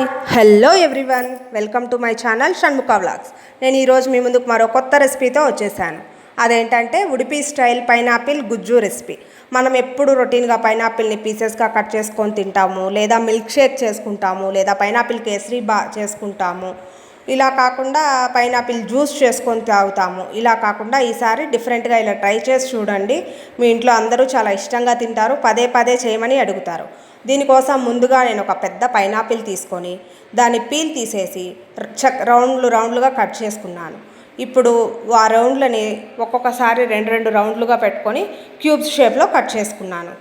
Hello everyone welcome to my channel Shanmukha vlogs నేను ఈరోజు మీ ముందుకు మరో కొత్త రెసిపీతో వచ్చేసాను. అదేంటంటే ఉడిపి స్టైల్ పైనాపిల్ గుజ్జు రెసిపీ మనం ఎప్పుడు రొటీన్గా పైనాపిల్ని పీసెస్గా కట్ చేసుకొని తింటాము లేదా మిల్క్ షేక్ చేసుకుంటాము లేదా పైనాపిల్ కేసరి బా చేసుకుంటాము. ఇలా కాకుండా పైనాపిల్ జ్యూస్ చేసుకొని తాగుతాము. ఇలా కాకుండా ఈసారి డిఫరెంట్గా ఇలా ట్రై చేసి చూడండి. మీ ఇంట్లో అందరూ చాలా ఇష్టంగా తింటారు. పదే పదే చేయమని అడుగుతారు. దీనికోసం ముందుగా నేను ఒక పెద్ద పైనాపిల్ తీసుకొని దాని పీల్ తీసేసి చక్ రౌండ్లు రౌండ్లుగా కట్ చేసుకున్నాను. ఇప్పుడు ఆ రౌండ్లని ఒక్కొక్కసారి రెండు రెండు రౌండ్లుగా పెట్టుకొని క్యూబ్స్ షేప్లో కట్ చేసుకున్నాను.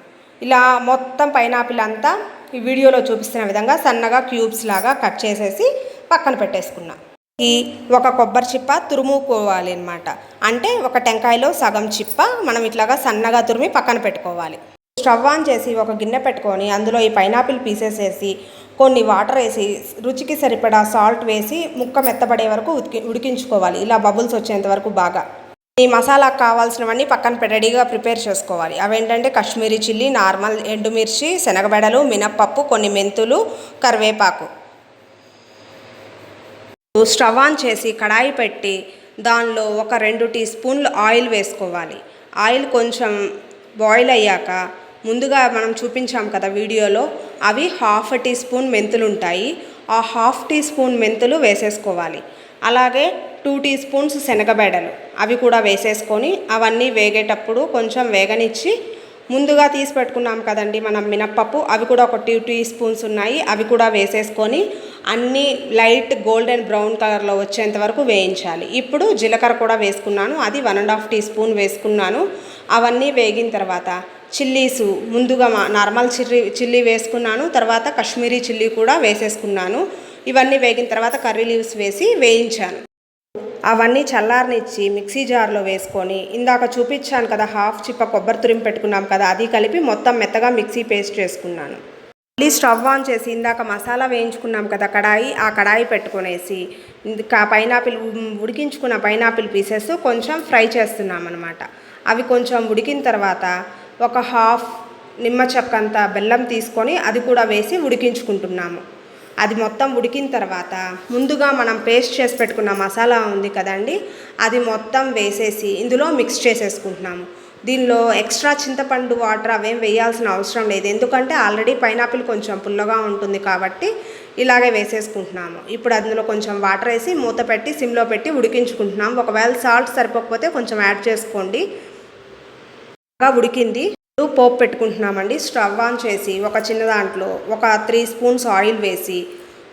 ఇలా మొత్తం పైనాపిల్ అంతా ఈ వీడియోలో చూపిస్తున్న విధంగా సన్నగా క్యూబ్స్ లాగా కట్ చేసేసి పక్కన పెట్టేసుకున్నా. ఈ ఒక కొబ్బరి చిప్ప తురుముకోవాలి అనమాట అంటే ఒక టెంకాయలో సగం చిప్ప మనం ఇట్లాగా సన్నగా తురిమి పక్కన పెట్టుకోవాలి. స్టవ్ ఆన్ చేసి ఒక గిన్నె పెట్టుకొని అందులో ఈ పైనాపిల్ పీసెస్ వేసి కొన్ని వాటర్ వేసి రుచికి సరిపడా సాల్ట్ వేసి ముక్క మెత్తబడే వరకు ఉడికి ఉడికించుకోవాలి. ఇలా బబుల్స్ వచ్చేంత వరకు బాగా. ఈ మసాలాకు కావాల్సినవన్నీ పక్కన రెడీగా ప్రిపేర్ చేసుకోవాలి. అవేంటంటే కాశ్మీరీ చిల్లీ నార్మల్ ఎండుమిర్చి శనగబెడలు మినప్పప్పు కొన్ని మెంతులు కరివేపాకు. స్టవ్ ఆన్ చేసి కడాయి పెట్టి దానిలో ఒక రెండు టీ స్పూన్లు ఆయిల్ వేసుకోవాలి. ఆయిల్ కొంచెం బాయిల్ అయ్యాక ముందుగా మనం చూపించాం కదా వీడియోలో అవి హాఫ్ టీ స్పూన్ మెంతులు ఉంటాయి. ఆ హాఫ్ టీ స్పూన్ మెంతులు వేసేసుకోవాలి. అలాగే టూ టీ స్పూన్స్ శనగబెడలు అవి కూడా వేసేసుకొని అవన్నీ వేగేటప్పుడు కొంచెం వేగనిచ్చి ముందుగా తీసి పెట్టుకున్నాం కదండి మనం మినప్పప్పు అవి కూడా ఒక టూ టీ స్పూన్స్ ఉన్నాయి అవి కూడా వేసేసుకొని అన్నీ లైట్ గోల్డెన్ బ్రౌన్ కలర్లో వచ్చేంత వరకు వేయించాలి. ఇప్పుడు జీలకర్ర కూడా వేసుకున్నాను. అది one and half teaspoon వేసుకున్నాను. అవన్నీ వేగిన తర్వాత చిల్లీసు ముందుగా నార్మల్ చిల్లీ చిల్లీ వేసుకున్నాను. తర్వాత కాశ్మీరీ చిల్లీ కూడా వేసేసుకున్నాను. ఇవన్నీ వేగిన తర్వాత కర్రీ లీవ్స్ వేసి వేయించాను. అవన్నీ చల్లారనిచ్చి మిక్సీ జార్లో వేసుకొని ఇందాక చూపించాను కదా హాఫ్ చిప్ప కొబ్బరి తురిమి పెట్టుకున్నాం కదా అది కలిపి మొత్తం మెత్తగా మిక్సీ పేస్ట్ చేసుకున్నాను. మళ్ళీ స్టవ్ ఆన్ చేసి ఇందాక మసాలా వేయించుకున్నాం కదా కడాయి ఆ కడాయి పెట్టుకునేసి ఇంకా పైనాపిల్ ఉడికించుకున్న పైనాపిల్ పీసెస్ కొంచెం ఫ్రై చేస్తున్నాం అనమాట అవి కొంచెం ఉడికిన తర్వాత ఒక హాఫ్ నిమ్మ చెక్కంత బెల్లం తీసుకొని అది కూడా వేసి ఉడికించుకుంటున్నాము. అది మొత్తం ఉడికిన తర్వాత ముందుగా మనం పేస్ట్ చేసి పెట్టుకున్న మసాలా ఉంది కదండి అది మొత్తం వేసేసి ఇందులో మిక్స్ చేసేసుకుంటున్నాము. దీనిలో ఎక్స్ట్రా చింతపండు వాటర్ అవేం వేయాల్సిన అవసరం లేదు. ఎందుకంటే ఆల్రెడీ పైనాపిల్ కొంచెం పుల్లగా ఉంటుంది కాబట్టి ఇలాగే వేసేసుకుంటున్నాము. ఇప్పుడు అందులో కొంచెం వాటర్ వేసి మూత పెట్టి సిమ్లో పెట్టి ఉడికించుకుంటున్నాము. ఒకవేళ సాల్ట్ సరిపోకపోతే కొంచెం యాడ్ చేసుకోండి. బాగా ఉడికింది. పోపు పెట్టుకుంటున్నామండి. స్టవ్ ఆన్ చేసి ఒక చిన్న దాంట్లో ఒక త్రీ స్పూన్స్ ఆయిల్ వేసి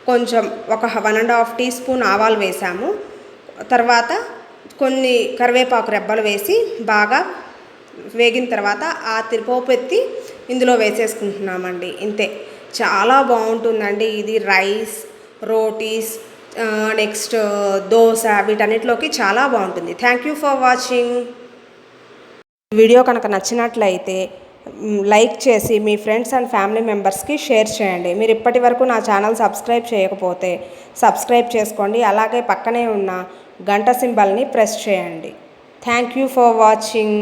కొంచెం ఒక one and half teaspoon ఆవాలు వేసాము. తర్వాత కొన్ని కరివేపాకు రెబ్బలు వేసి బాగా వేగిన తర్వాత ఆ తిరుపోపు ఎత్తి ఇందులో వేసేసుకుంటున్నామండి. ఇంతే. చాలా బాగుంటుందండి. ఇది రైస్ రోటీస్ నెక్స్ట్ దోశ వీటన్నిటిలోకి చాలా బాగుంటుంది. Thank you for watching video కనుక నచ్చినట్లయితే లైక్ చేసి మీ ఫ్రెండ్స్ అండ్ ఫ్యామిలీ మెంబర్స్కి షేర్ చేయండి. మీరు ఇప్పటి వరకు నా ఛానల్ సబ్స్క్రైబ్ చేయకపోతే సబ్స్క్రైబ్ చేసుకోండి. అలాగే పక్కనే ఉన్న గంట సింబల్ని ప్రెస్ చేయండి. Thank you for watching